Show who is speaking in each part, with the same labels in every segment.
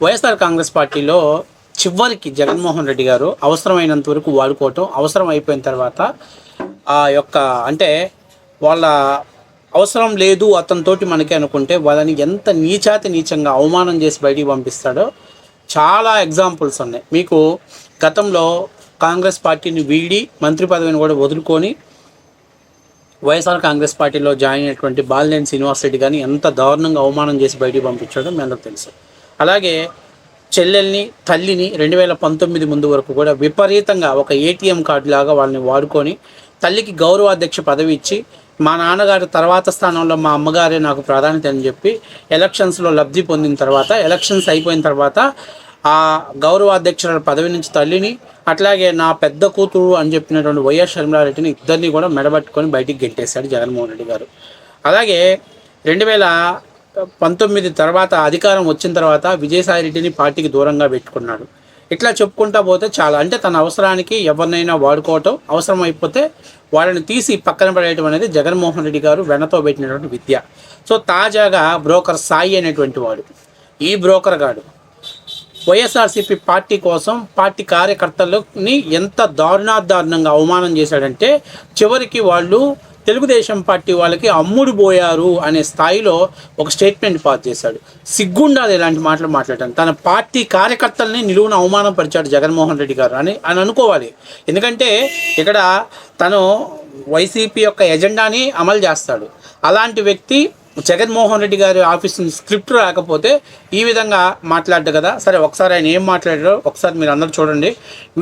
Speaker 1: వైఎస్ఆర్ కాంగ్రెస్ పార్టీలో చివరికి జగన్మోహన్ రెడ్డి గారు అవసరమైనంత వరకు వాడుకోవటం అవసరం అయిపోయిన తర్వాత ఆ యొక్క అంటే వాళ్ళ అవసరం లేదు అతనితోటి మనకి అనుకుంటే వాళ్ళని ఎంత నీచాతి నీచంగా అవమానం చేసి బయటికి పంపిస్తాడో చాలా ఎగ్జాంపుల్స్ ఉన్నాయి. మీకు గతంలో కాంగ్రెస్ పార్టీని వీడి మంత్రి పదవిని కూడా వదులుకొని వైఎస్ఆర్ కాంగ్రెస్ పార్టీలో జాయిన్ అయినటువంటి బాలినేని శ్రీనివాస్ రెడ్డి గారిని ఎంత దారుణంగా అవమానం చేసి బయటికి పంపించాడో మీ అందరూ తెలుసు. అలాగే చెల్లెల్ని తల్లిని రెండు వేల పంతొమ్మిది ముందు వరకు కూడా విపరీతంగా ఒక ఏటీఎం కార్డు లాగా వాళ్ళని వాడుకొని తల్లికి గౌరవాధ్యక్ష పదవి ఇచ్చి మా నాన్నగారి తర్వాత స్థానంలో మా అమ్మగారే నాకు ప్రాధాన్యత అని చెప్పి ఎలక్షన్స్లో లబ్ధి పొందిన తర్వాత ఎలక్షన్స్ అయిపోయిన తర్వాత ఆ గౌరవాధ్యక్షుల పదవి నుంచి తల్లిని అట్లాగే నా పెద్ద కూతురు అని చెప్పినటువంటి వైఎస్ షర్మిలారెడ్డిని ఇద్దరిని కూడా మెడబట్టుకొని బయటికి గెట్టేశాడు జగన్మోహన్ రెడ్డి గారు. అలాగే రెండు వేల పంతొమ్మిది తర్వాత అధికారం వచ్చిన తర్వాత విజయసాయి రెడ్డిని పార్టీకి దూరంగా పెట్టుకున్నాడు. ఇట్లా చెప్పుకుంటా పోతే చాలా అంటే తన అవసరానికి ఎవరినైనా వాడుకోవటం అవసరం అయిపోతే వాళ్ళని తీసి పక్కన పడేయటం అనేది జగన్మోహన్ రెడ్డి గారు వెనతో పెట్టినటువంటి విద్య. సో తాజాగా బ్రోకర్ సాయి అనేటువంటి వాడు ఈ బ్రోకర్ గాడు వైఎస్ఆర్సీపీ పార్టీ కోసం పార్టీ కార్యకర్తలని ఎంత దారుణాదారుణంగా అవమానం చేశాడంటే చివరికి వాళ్ళు తెలుగుదేశం పార్టీ వాళ్ళకి అమ్ముడు పోయారు అనే స్థాయిలో ఒక స్టేట్మెంట్ పాస్ చేశాడు. సిగ్గుండాలి ఇలాంటి మాటలు మాట్లాడటం. తన పార్టీ కార్యకర్తల్ని నిలువున అవమానపరిచాడు జగన్మోహన్ రెడ్డి గారు అని అని అనుకోవాలి. ఎందుకంటే ఇక్కడ తను వైసీపీ యొక్క ఎజెండాని అమలు చేస్తాడు. అలాంటి వ్యక్తి జగన్మోహన్ రెడ్డి గారి ఆఫీస్ నుంచి స్క్రిప్ట్ రాకపోతే ఈ విధంగా మాట్లాడ్డు కదా. సరే ఒకసారి ఆయన ఏం మాట్లాడారో ఒకసారి మీరు అందరూ చూడండి.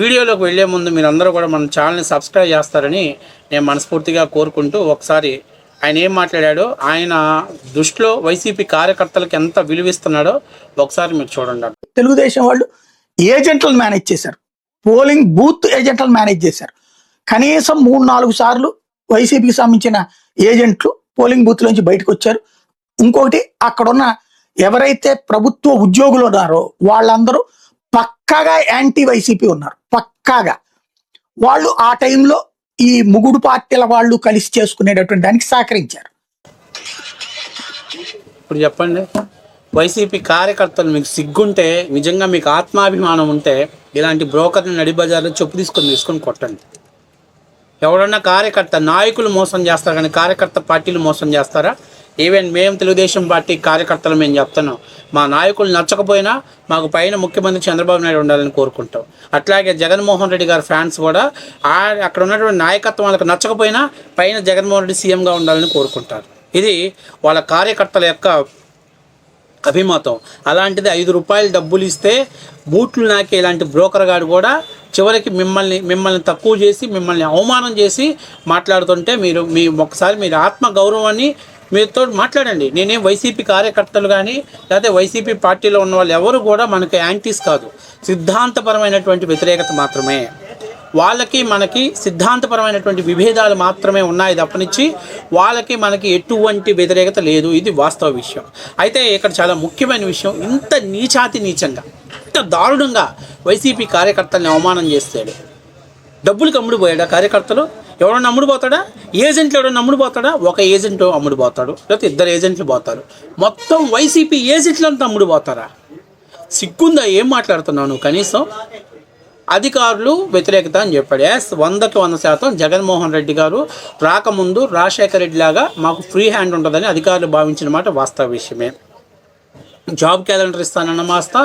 Speaker 1: వీడియోలోకి వెళ్ళే ముందు మీరు అందరూ కూడా మన ఛానల్ని సబ్స్క్రైబ్ చేస్తారని నేను మనస్ఫూర్తిగా కోరుకుంటూ ఒకసారి ఆయన ఏం మాట్లాడాడో ఆయన దృష్టిలో వైసీపీ కార్యకర్తలకు ఎంత విలువిస్తున్నాడో ఒకసారి మీరు చూడండి
Speaker 2: తెలుగుదేశం వాళ్ళు ఏజెంట్లను మేనేజ్ చేశారు. పోలింగ్ బూత్ ఏజెంట్లను మేనేజ్ చేశారు. కనీసం మూడు నాలుగు సార్లు వైసీపీకి సంబంధించిన ఏజెంట్లు పోలింగ్ బూత్ నుంచి బయటకు వచ్చారు ఇంకొకటి అక్కడున్న ఎవరైతే ప్రభుత్వ ఉద్యోగులు ఉన్నారో వాళ్ళందరూ పక్కాగా యాంటీ వైసీపీ ఉన్నారు. పక్కాగా. వాళ్ళు ఆ టైంలో ఈ ముగుడు పార్టీల వాళ్ళు కలిసి చేసుకునేటటువంటి దానికి సహకరించారు.
Speaker 1: ఇప్పుడు చెప్పండి. వైసీపీ కార్యకర్తలు మీకు సిగ్గుంటే నిజంగా మీకు ఆత్మాభిమానం ఉంటే ఇలాంటి బ్రోకర్ని నడిబజార్లో చెప్పు తీసుకొని తీసుకొని కొట్టండి. ఎవడన్నా కార్యకర్త నాయకులు మోసం చేస్తారు కానీ కార్యకర్త పార్టీలు మోసం చేస్తారా? ఈవెన్ మేము తెలుగుదేశం పార్టీ కార్యకర్తలు మేము చెప్తున్నాం. మా నాయకులు నచ్చకపోయినా మాకు పైన ముఖ్యమంత్రి చంద్రబాబు నాయుడు ఉండాలని కోరుకుంటాం. అట్లాగే జగన్మోహన్ రెడ్డి గారి ఫ్యాన్స్ కూడా ఆ అక్కడ ఉన్నటువంటి నాయకత్వం వాళ్ళకి నచ్చకపోయినా పైన జగన్మోహన్ రెడ్డి సీఎంగా ఉండాలని కోరుకుంటారు. ఇది వాళ్ళ కార్యకర్తల యొక్క అభిమతం. అలాంటిది ఐదు రూపాయలు డబ్బులు ఇస్తే బూట్లు నాకే ఇలాంటి బ్రోకర్ గాడు కూడా చివరికి మిమ్మల్ని మిమ్మల్ని తక్కువ చేసి మిమ్మల్ని అవమానం చేసి మాట్లాడుతుంటే మీరు మీ ఒకసారి మీరు ఆత్మ గౌరవాన్ని మీతో మాట్లాడండి. నేనేం వైసీపీ కార్యకర్తలు కానీ లేకపోతే వైసీపీ పార్టీలో ఉన్న వాళ్ళు ఎవరు కూడా మనకి యాంటీస్ కాదు. సిద్ధాంతపరమైనటువంటి వ్యతిరేకత మాత్రమే. వాళ్ళకి మనకి సిద్ధాంతపరమైనటువంటి విభేదాలు మాత్రమే ఉన్నాయి తప్పనిచ్చి వాళ్ళకి మనకి ఎటువంటి వ్యతిరేకత లేదు. ఇది వాస్తవ విషయం. అయితే ఇక్కడ చాలా ముఖ్యమైన విషయం ఇంత నీచాతి నీచంగా ఇంత దారుణంగా వైసీపీ కార్యకర్తల్ని అవమానం చేస్తాడు. డబ్బులకు అమ్ముడుపోయాడా కార్యకర్తలు? ఎవడన్నా అమ్ముడు పోతాడా? ఏజెంట్లు ఎవడన్నా అమ్ముడు పోతాడా? ఒక ఏజెంట్ అమ్ముడు పోతాడు. లేకపోతే ఇద్దరు ఏజెంట్లు పోతారు. మొత్తం వైసీపీ ఏజెంట్లంతా అమ్ముడు పోతారా? సిగ్గుందా? ఏం మాట్లాడుతున్నావు నువ్వు? కనీసం అధికారులు వ్యతిరేకత అని చెప్పాడు. ఎస్ వందకి వంద శాతం జగన్మోహన్ రెడ్డి గారు రాకముందు రాజశేఖర రెడ్డి లాగా మాకు ఫ్రీ హ్యాండ్ ఉంటుందని అధికారులు భావించిన మాట వాస్తవ విషయమే. జాబ్ క్యాలెండర్ ఇస్తానన్న మాస్తా.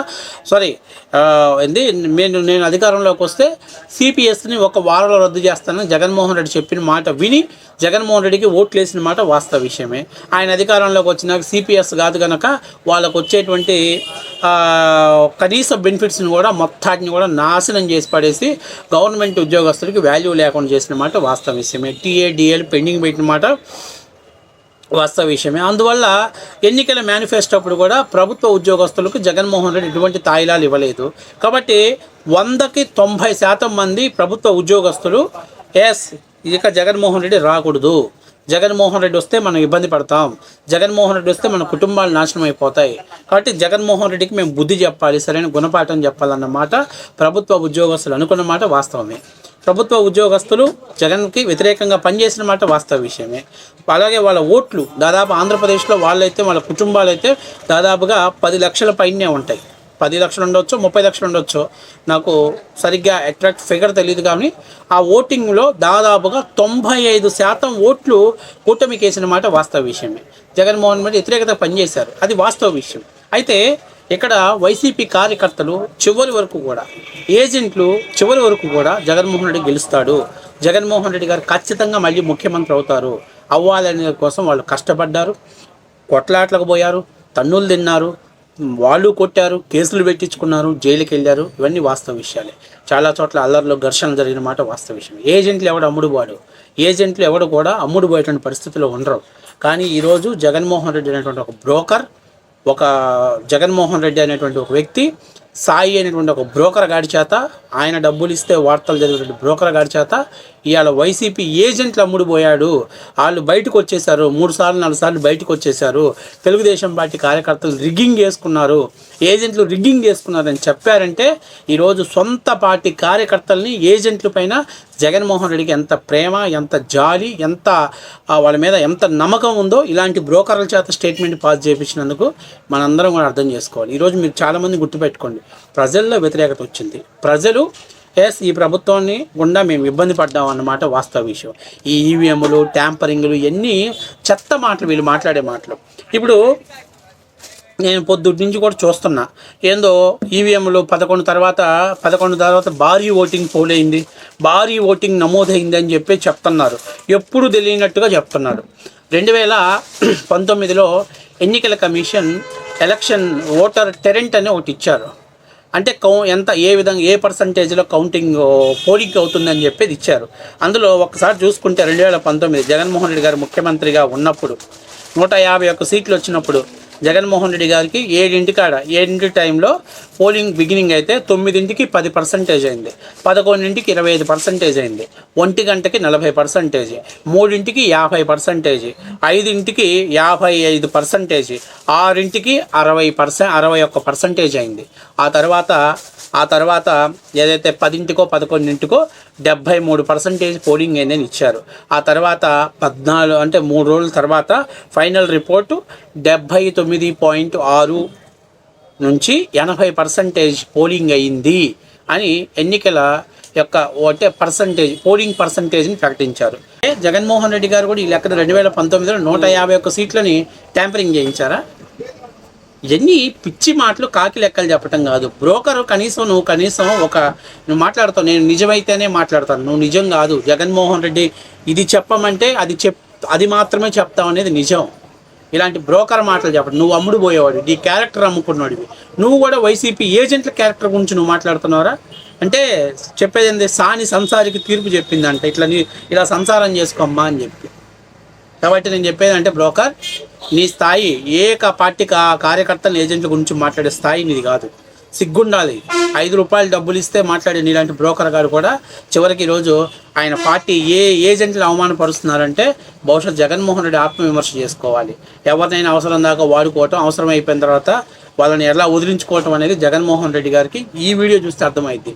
Speaker 1: సారీ ఏంది నేను నేను అధికారంలోకి వస్తే సిపిఎస్ని ఒక వారంలో రద్దు చేస్తానని జగన్మోహన్ రెడ్డి చెప్పిన మాట విని జగన్మోహన్ రెడ్డికి ఓట్లు వేసిన మాట వాస్తవ విషయమే. ఆయన అధికారంలోకి వచ్చినాక సిపిఎస్ కాదు కనుక వాళ్ళకు వచ్చేటువంటి కనీస బెనిఫిట్స్ని కూడా మొత్తాన్ని కూడా నాశనం చేసి పడేసి గవర్నమెంట్ ఉద్యోగస్తులకి వాల్యూ లేకుండా చేసిన మాట వాస్తవ విషయమే. టీఏడిఎల్ పెండింగ్ పెట్టిన మాట. వాస్తవ విషయమే. అందువల్ల ఎన్నికల మేనిఫెస్టో అప్పుడు కూడా ప్రభుత్వ ఉద్యోగస్తులకు జగన్మోహన్ రెడ్డి ఎటువంటి తాయిలాలు ఇవ్వలేదు. కాబట్టి వందకి తొంభై శాతం మంది ప్రభుత్వ ఉద్యోగస్తులు ఎస్ ఇక జగన్మోహన్ రెడ్డి రాకూడదు. జగన్మోహన్ రెడ్డి వస్తే మనం ఇబ్బంది పడతాం. జగన్మోహన్ రెడ్డి వస్తే మన కుటుంబాలు నాశనం అయిపోతాయి. కాబట్టి జగన్మోహన్ రెడ్డికి మేము బుద్ధి చెప్పాలి సరైన గుణపాఠం చెప్పాలన్నమాట ప్రభుత్వ ఉద్యోగస్తులు అనుకున్న మాట వాస్తవమే. ప్రభుత్వ ఉద్యోగస్తులు జగన్కి వ్యతిరేకంగా పనిచేసిన మాట వాస్తవ విషయమే. అలాగే వాళ్ళ ఓట్లు దాదాపు ఆంధ్రప్రదేశ్లో వాళ్ళైతే వాళ్ళ కుటుంబాలు అయితే దాదాపుగా పది లక్షల పైనే ఉంటాయి. పది లక్షలు ఉండొచ్చు ముప్పై లక్షలు ఉండొచ్చు నాకు సరిగ్గా అట్రాక్ట్ ఫిగర్ తెలియదు కానీ ఆ ఓటింగ్లో దాదాపుగా తొంభై ఐదు శాతం ఓట్లు కూటమికి వేసిన మాట వాస్తవ విషయమే. జగన్మోహన్ రెడ్డి వ్యతిరేకత పనిచేశారు. అది వాస్తవ విషయం. అయితే ఇక్కడ వైసీపీ కార్యకర్తలు చివరి వరకు కూడా ఏజెంట్లు చివరి వరకు కూడా జగన్మోహన్ రెడ్డి గెలుస్తాడు. జగన్మోహన్ రెడ్డి గారు ఖచ్చితంగా మళ్ళీ ముఖ్యమంత్రి అవుతారు. అవ్వాలనే కోసం వాళ్ళు కష్టపడ్డారు కొట్లాట్లకు పోయారు తన్నులు తిన్నారు వాళ్ళు కొట్టారు కేసులు పెట్టించుకున్నారు జైలుకి వెళ్ళారు ఇవన్నీ వాస్తవ విషయాలే. చాలా చోట్ల అల్లర్లో ఘర్షణ జరిగిన మాట వాస్తవ విషయం ఏజెంట్లు ఎవడు అమ్ముడుబాడు ఏజెంట్లు ఎవడు కూడా అమ్ముడుపోయేటువంటి పరిస్థితిలో ఉండరు. కానీ ఈరోజు జగన్మోహన్ రెడ్డి అనేటువంటి ఒక బ్రోకర్ ఒక జగన్మోహన్ రెడ్డి అనేటువంటి ఒక వ్యక్తి సాయి అనేటువంటి ఒక బ్రోకర్ గాడి చేత ఆయన డబ్బులు ఇస్తే వార్తలు జరిగినటువంటి బ్రోకర్ గాడి చేత ఇవాళ వైసీపీ ఏజెంట్లు అమ్ముడుపోయాడు. వాళ్ళు బయటకు వచ్చేసారు మూడు సార్లు నాలుగు సార్లు బయటకు వచ్చేసారు తెలుగుదేశం పార్టీ కార్యకర్తలు రిగ్గింగ్ చేసుకున్నారు. ఏజెంట్లు రిగ్గింగ్ చేసుకున్నారని చెప్పారంటే ఈరోజు సొంత పార్టీ కార్యకర్తల్ని ఏజెంట్ల పైన జగన్మోహన్ రెడ్డికి ఎంత ప్రేమ ఎంత జాలి ఎంత వాళ్ళ మీద ఎంత నమ్మకం ఉందో ఇలాంటి బ్రోకర్ల చేత స్టేట్మెంట్ పాస్ చేయించినందుకు మనందరం కూడా అర్థం చేసుకోవాలి. ఈరోజు మీరు చాలామంది గుర్తుపెట్టుకోండి. ప్రజల్లో వ్యతిరేకత వచ్చింది. ప్రజలు ఎస్ ఈ ప్రభుత్వాన్ని గుండా మేము ఇబ్బంది పడ్డాం అన్నమాట వాస్తవ విషయం. ఈ ఈవీఎంలు ట్యాంపరింగ్లు ఇవన్నీ చెత్త మాటలు వీళ్ళు మాట్లాడే మాటలు. ఇప్పుడు నేను పొద్దుటి నుంచి కూడా చూస్తున్నా. ఏందో ఈవీఎంలు పదకొండు తర్వాత పదకొండు తర్వాత భారీ ఓటింగ్ పోలైంది. భారీ ఓటింగ్ నమోదైంది అని చెప్పి చెప్తున్నారు. ఎప్పుడు తెలియనట్టుగా చెప్తున్నారు. రెండు వేల పంతొమ్మిదిలో ఎన్నికల కమిషన్ ఎలక్షన్ ఓటర్ టెరెంట్ అని ఒకటి ఇచ్చారు. అంటే కౌ ఎంత ఏ విధంగా ఏ పర్సంటేజ్లో కౌంటింగ్ పోలింగ్ అవుతుందని చెప్పేది ఇచ్చారు. అందులో ఒకసారి చూసుకుంటే రెండు వేల పంతొమ్మిది జగన్మోహన్ రెడ్డి గారు ముఖ్యమంత్రిగా ఉన్నప్పుడు నూట యాభై ఒక్క సీట్లు వచ్చినప్పుడు జగన్మోహన్ రెడ్డి గారికి ఏడింటి కాడ ఏడింటి టైంలో పోలింగ్ బిగినింగ్ అయితే తొమ్మిదింటికి పది పర్సంటేజ్ అయింది పదకొండింటికి ఇరవై ఐదు పర్సంటేజ్ అయింది ఒంటి గంటకి నలభై పర్సంటేజ్ మూడింటికి యాభై పర్సంటేజ్ ఐదింటికి యాభై ఐదు పర్సంటేజ్ ఆరింటికి అరవై పర్సెంట్ అరవై ఒక్క పర్సంటేజ్ అయింది. ఆ తర్వాత ఆ తర్వాత ఏదైతే పదింటికో పదకొండింటికో డెబ్భై మూడు పర్సంటేజ్ పోలింగ్ అనేది ఇచ్చారు. ఆ తర్వాత పద్నాలుగు అంటే మూడు రోజుల తర్వాత ఫైనల్ రిపోర్టు డెబ్బై తొమ్మిది పాయింట్ ఆరు నుంచి ఎనభై పర్సంటేజ్ పోలింగ్ అయింది అని ఎన్నికల యొక్క ఒకటే పర్సంటేజ్ పోలింగ్ పర్సంటేజ్ని ప్రకటించారు. ఏ, జగన్మోహన్ రెడ్డి గారు కూడా ఈ లెక్కన రెండు వేల పంతొమ్మిదిలో నూట యాభై ఒక్క సీట్లని ట్యాంపరింగ్ చేయించారా? ఇవన్నీ పిచ్చి మాటలు కాకి లెక్కలు చెప్పటం కాదు. బ్రోకర్ కనీసం నువ్వు కనీసం ఒక నువ్వు మాట్లాడతావు. నేను నిజమైతేనే మాట్లాడతాను. నువ్వు నిజం కాదు. జగన్మోహన్ రెడ్డి ఇది చెప్పమంటే అది చెప్ అది మాత్రమే చెప్తావు అనేది నిజం. ఇలాంటి బ్రోకర్ మాటలు చెప్పడం. నువ్వు అమ్ముడు పోయేవాడు నీ క్యారెక్టర్ అమ్ముకున్నాడివి. నువ్వు కూడా వైసీపీ ఏజెంట్ల క్యారెక్టర్ గురించి నువ్వు మాట్లాడుతున్నావరా? అంటే చెప్పేది ఏంది? సాని సంసారికి తీర్పు చెప్పిందంట. ఇట్లా నీ ఇలా సంసారం చేసుకోమ్మా అని చెప్పి. కాబట్టి నేను చెప్పేది అంటే బ్రోకర్ నీ స్థాయి ఏ కా- పార్టీ కార్యకర్తల ఏజెంట్ల గురించి మాట్లాడే స్థాయి నీది కాదు. సిగ్గుండాలి. ఐదు రూపాయలు డబ్బులు ఇస్తే మాట్లాడే నీలాంటి బ్రోకర్ గారు కూడా చివరికి ఈరోజు ఆయన పార్టీ ఏ ఏజెంట్లు అవమానపరుస్తున్నారంటే బహుశా జగన్మోహన్ రెడ్డి ఆత్మవిమర్శ చేసుకోవాలి. ఎవరినైనా అవసరం దాకా వాడుకోవటం అవసరం అయిపోయిన తర్వాత వాళ్ళని ఎలా వదిలించుకోవటం అనేది జగన్మోహన్ రెడ్డి గారికి ఈ వీడియో చూస్తే అర్థమైంది